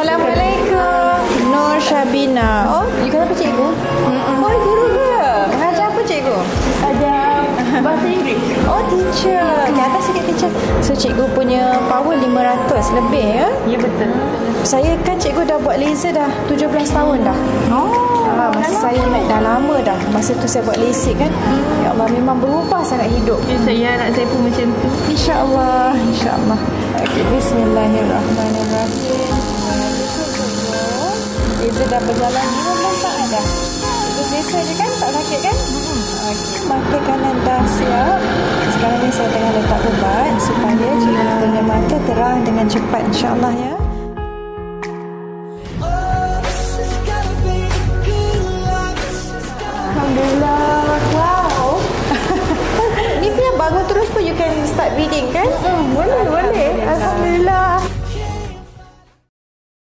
Assalamualaikum. Nur Syabina. Oh, you kenapa cikgu? Mm-mm. Oh, guru ke? Mengajar apa cikgu? Ajar bahasa Inggeris. Oh, teacher. Ke atas sikit teacher. So, cikgu punya power 500 lebih ya? Ya betul. Saya kan cikgu dah buat laser dah 17 tahun dah. Oh. Ha, masa saya dah lama dah. Masa tu saya buat lasik kan. Ya Allah, memang berubah sangat hidup. Ya, saya anak saya pun macam tu. InsyaAllah, insyaAllah. Okey, bismillahirrahmanirrahim. Laser dah berjalan 15 saat dah. Itu biasa je kan? Tak sakit kan? Okey, mata kanan dah siap. Sekarang ni saya tengah letak ubat supaya cikgu punya mata terang dengan cepat insyaAllah ya. Alhamdulillah. Wow. Ni punya bangun terus pun you can start reading kan? Hmm, boleh.